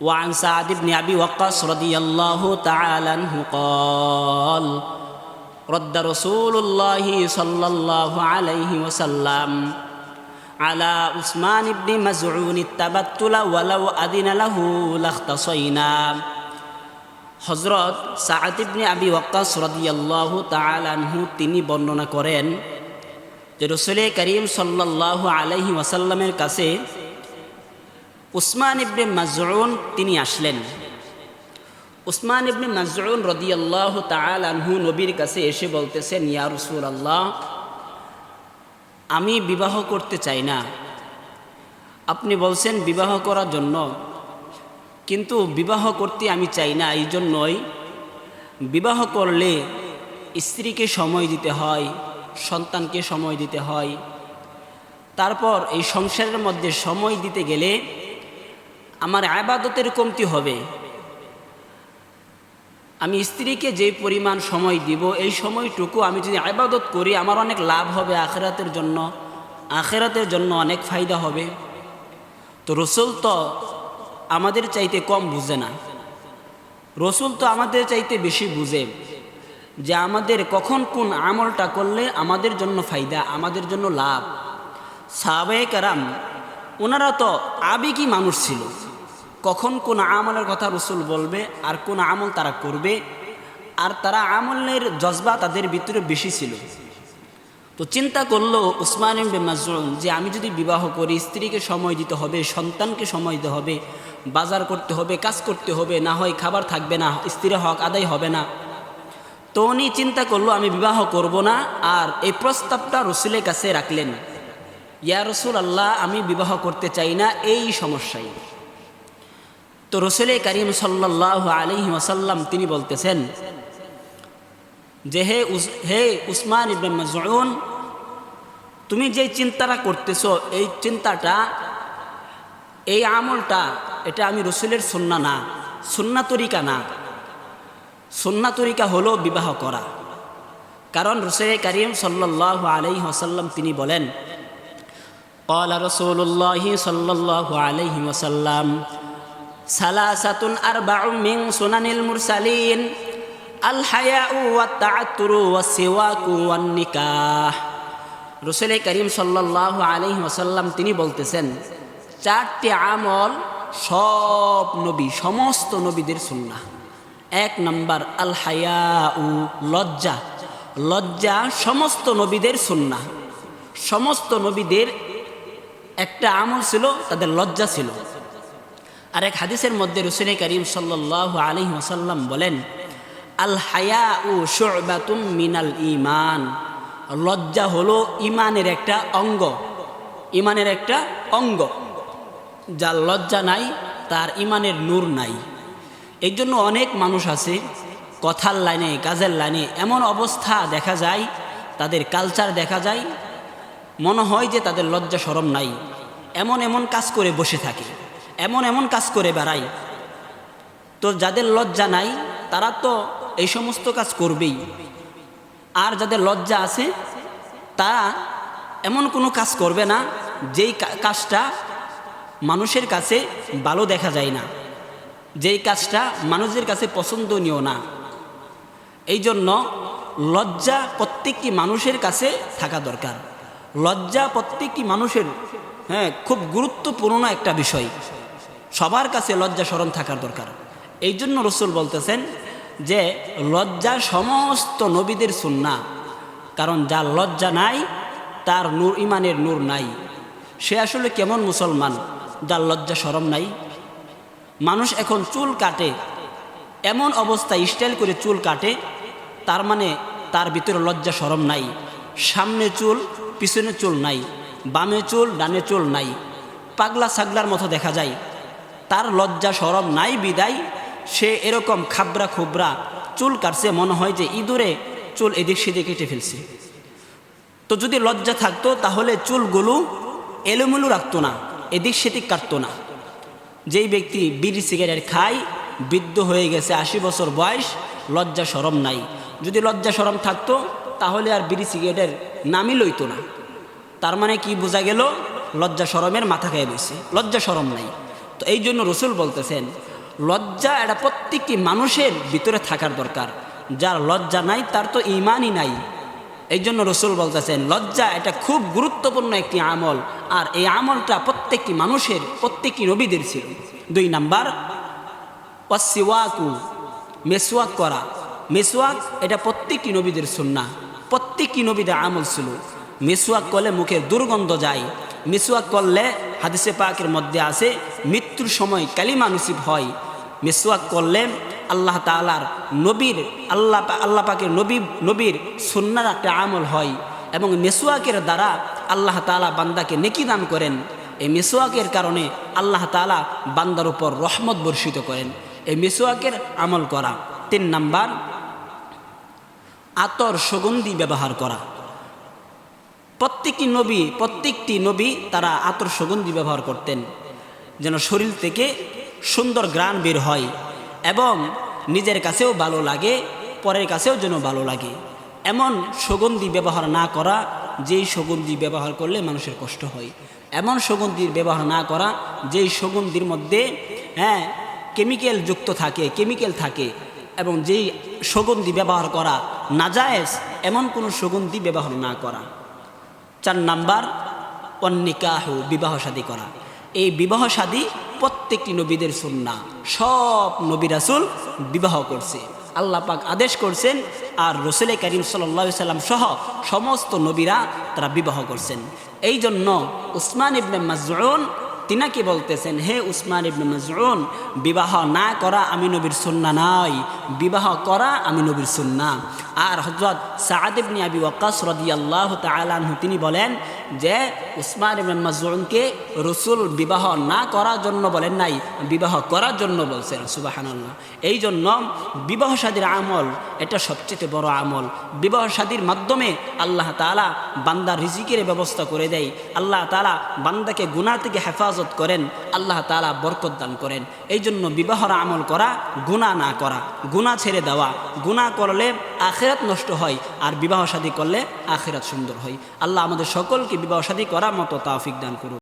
وعن سعد بن أبي وقاص رضي الله تعالى عنه قال رد رسول الله صلى الله عليه وسلم على عثمان بن مزعون التبتل ولو أذن له لاختصينا হজরত সাআদ ইবনে আবি ওয়াক্কাস রাদিয়াল্লাহু তাআলা আনহু তিনি বর্ণনা করেন যে রসুল করিম সাল্লাল্লাহু আলাইহি ওয়াসাল্লামের কাছে উসমান ইবনে মাজউন তিনি আসলেন। উসমান ইবনে মাজউন রাদিয়াল্লাহু তাআলা আনহু নবীর কাছে এসে বলতেছেন, ইয়া আল্লাহ আমি বিবাহ করতে চাই না। আপনি বলছেন বিবাহ করার জন্য, কিন্তু বিবাহ করতে আমি চাই না এই জন্যই বিবাহ করলে স্ত্রীকে সময় দিতে হয়, সন্তানকে সময় দিতে হয়। তারপর এই সংসারের মধ্যে সময় দিতে গেলে আমার আবাদতের কমতি হবে। আমি স্ত্রীকে যে পরিমাণ সময় দিব, এই সময়টুকু আমি যদি আবাদত করি, আমার অনেক লাভ হবে আখেরাতের জন্য আখেরাতের জন্য অনেক ফায়দা হবে। তো রসুল তো আমাদের চাইতে কম বুঝে না। রসুল তো আমাদের চাইতে বেশি বুঝে যে আমাদের কখন কোন আমলটা করলে আমাদের জন্য ফায়দা, আমাদের জন্য লাভ। সাহাবায়ে কারাম, ওনারা তো আবেগী মানুষ ছিল। কখন কোন আমলের কথা রসুল বলবে আর কোন আমল তারা করবে, আর তারা আমলের জজবা তাদের ভিতরে বেশি ছিল। তো চিন্তা করল উসমান মাজরুন যে আমি যদি বিবাহ করি, স্ত্রীকে সময় দিতে হবে, সন্তানকে সময় দিতে হবে, বাজার করতে হবে, কাজ করতে হবে, না হয় খাবার থাকবে না, স্ত্রীর হক আদায় হবে না। তো উনি চিন্তা করল, আমি বিবাহ করব না, আর এই প্রস্তাবটা রসুলের কাছে রাখলেন। ইয়া রসুল আল্লাহ, আমি বিবাহ করতে চাই না, এই সমস্যায়। তো রসুলে করিম সাল্লাহ আলহি ওয়াসাল্লাম তিনি বলতেছেন যে হে হে উসমান ইবনে মাজউন তুমি যে চিন্তাটা করতেছ এই চিন্তাটা এই আমলটা এটা আমি রসুলের সন্না না সন্না তরিকা না সন্না তরিকা হলো বিবাহ করা কারণ রসুল করিম সাল্লাহ আলহি ওসাল্লাম তিনি বলেন قال رسول الله صلى الله عليه وسلم সালাসাতুন আর মিং সোনানিল মুরসালিন। আল হায়াউ ওয়া তাআত্তুরু ওয়া সিওয়াকু ওয়ান নিকাহ। রসুল করিম সাল্লাল্লাহু আলী ওসাল্লাম তিনি বলতেছেন, চারটি আমল সব নবী, সমস্ত নবীদের সুন্না এক নম্বর, আল হায়াউ, লজ্জা। লজ্জা সমস্ত নবীদের সুন্না সমস্ত নবীদের একটা আমল ছিল, তাদের লজ্জা ছিল। আর এক হাদিসের মধ্যে রসুল করিম সাল্লাহ আলী ওসাল্লাম বলেন, আল হায়া ও শোবাতুম মিনাল ইমান লজ্জা হলো ইমানের একটা অঙ্গ ইমানের একটা অঙ্গ। যার লজ্জা নাই, তার ইমানের নূর নাই। এই জন্য অনেক মানুষ আছে, কথার লাইনে, কাজের লাইনে এমন অবস্থা দেখা যায়, তাদের কালচার দেখা যায়, মনে হয় যে তাদের লজ্জা সরম নাই, এমন এমন কাজ করে বসে থাকে। এমন এমন কাজ করে বেড়ায়। তো যাদের লজ্জা নাই, তারা তো এই সমস্ত কাজ করবেই। আর যাদের লজ্জা আছে, তারা এমন কোনো কাজ করবে না, যেই কাজটা মানুষের কাছে ভালো দেখা যায় না, যেই কাজটা মানুষের কাছে পছন্দনীয় না। এই জন্য লজ্জা প্রত্যেকটি মানুষের কাছে থাকা দরকার। লজ্জা প্রত্যেকটি মানুষের হ্যাঁ খুব গুরুত্বপূর্ণ একটা বিষয়। সবার কাছে লজ্জা স্মরণ থাকার দরকার। এই জন্য রসুল বলতেছেন যে, লজ্জা সমস্ত নবীদের সুন্না কারণ যার লজ্জা নাই, তার নূর ইমানের নূর নাই। সে আসলে কেমন মুসলমান, যার লজ্জা সরম নাই? মানুষ এখন চুল কাটে, এমন অবস্থায় স্টাইল করে চুল কাটে, তার মানে তার ভিতরে লজ্জা সরম নাই। সামনে চুল, পিছনে চুল নাই। বামে চুল, ডানে চুল নাই। পাগলা ছাগলার মতো দেখা যায়। তার লজ্জা সরম নাই বিদায়। সে এরকম খাবরা খুবরা চুল কাটছে, মনে হয় যে ইঁদুরে চুল এদিক সেদিক কেটে ফেলছে। তো যদি লজ্জা থাকতো, তাহলে চুলগুলো এলোমেলো রাখতো না, এদিক সেদিক কাটতো না। যেই ব্যক্তি বিড়ি সিগারেট খায়, বৃদ্ধ হয়ে গেছে, আশি বছর বয়স, লজ্জা সরম নাই। যদি লজ্জা সরম থাকতো, তাহলে আর বিড়ি সিগারেটের নামই লইতো না। তার মানে কি বোঝা গেল? লজ্জা সরমের মাথা খেয়ে রয়েছে লজ্জা সরম নাই। তো এই জন্য রসুল বলতেছেন, লজ্জা এটা প্রত্যেকটি মানুষের ভিতরে থাকার দরকার। যার লজ্জা নাই, তার তো ইমানই নাই। এই জন্য রসুল বলতেছেন, লজ্জা এটা খুব গুরুত্বপূর্ণ একটি আমল। আর এই আমলটা প্রত্যেকটি মানুষের, প্রত্যেকটি নবীদের ছিল। দুই নাম্বার ওয়াসিওয়াকু মেসওয়াক করা। মেসওয়াক এটা প্রত্যেকটি নবীদের সুন্না প্রত্যেকটি নবীদের আমল ছিল। মেসওয়াক করলে মুখের দুর্গন্ধ যায়। মেসওয়াক করলে হাদিসে পাকের মধ্যে আছে, মৃত্যুর সময় কালিমা নসিব হয়। মেসওয়াক করলে আল্লাহ তালার নবীর, আল্লাহ আল্লাহ পাকের নবী, নবীর সুন্নার একটা আমল হয় এবং মেসওয়াকের দ্বারা আল্লাহ তালা বান্দাকে নেকি দান করেন। এই মেসোয়াকের কারণে আল্লাহ তালা বান্দার উপর রহমত বর্ষিত করেন। এই মেসোয়াকের আমল করা। তিন নাম্বার, আতর সুগন্ধি ব্যবহার করা। প্রত্যেকটি নবী প্রত্যেকটি নবী তারা আতর সুগন্ধি ব্যবহার করতেন, যেন শরীর থেকে সুন্দর গ্রাণ বের হয় এবং নিজের কাছেও ভালো লাগে, পরের কাছেও যেন ভালো লাগে। এমন সুগন্ধি ব্যবহার না করা, যেই সুগন্ধি ব্যবহার করলে মানুষের কষ্ট হয়। এমন সুগন্ধির ব্যবহার না করা, যেই সুগন্ধির মধ্যে হ্যাঁ কেমিক্যাল যুক্ত থাকে কেমিক্যাল থাকে এবং যেই সুগন্ধি ব্যবহার করা নাজায়েজ, এমন কোনো সুগন্ধি ব্যবহার না করা। চার নাম্বার অন্নিকাহ বিবাহ শাদী করা। এই বিবাহ শাদী প্রত্যেকটি নবীদের সুন্না সব নবী রাসুল বিবাহ করছে। আল্লাহ পাক আদেশ করছেন আর রসুলে করিম সাল্লা সাল্লাম সহ সমস্ত নবীরা তারা বিবাহ করছেন। এই জন্য উসমান ইবনে মাজরুন তিনাকে বলতেছেন, হে উসমান ইবনে মজরুন বিবাহ না করা আমি নবীর সুন্না নাই বিবাহ করা আমি নবীর সুন্না। আর হজরত সাদ ইবনে আবি ওয়াক্কাস রাদিয়াল্লাহু তাআলা তিনি বলেন যে উসমান ইবনে মাজরুনকে রসুল বিবাহ না করার জন্য বলেন নাই, বিবাহ করার জন্য বলছেন, সুবাহানাল্লাহ। এই জন্য বিবাহ শাদীর আমল এটা সবচেয়ে বড় আমল। বিবাহ শাদীর মাধ্যমে আল্লাহ তাআলা বান্দা রিজিকের ব্যবস্থা করে দেয়। আল্লাহ তালা বান্দাকে গুনাহ থেকে হেফাজত করেন, আল্লাহ তালা বরকত দান করেন। এই জন্য বিবাহর আমল করা, গুনাহ না করা, গুনাহ ছেড়ে দেওয়া, গুনাহ করলে আখেরাত নষ্ট হয় আর বিবাহ শাদী করলে আখেরাত সুন্দর হয়। আল্লাহ আমাদের সকলকে বিবাহ সাদী করার মতো তাফিক দান করুন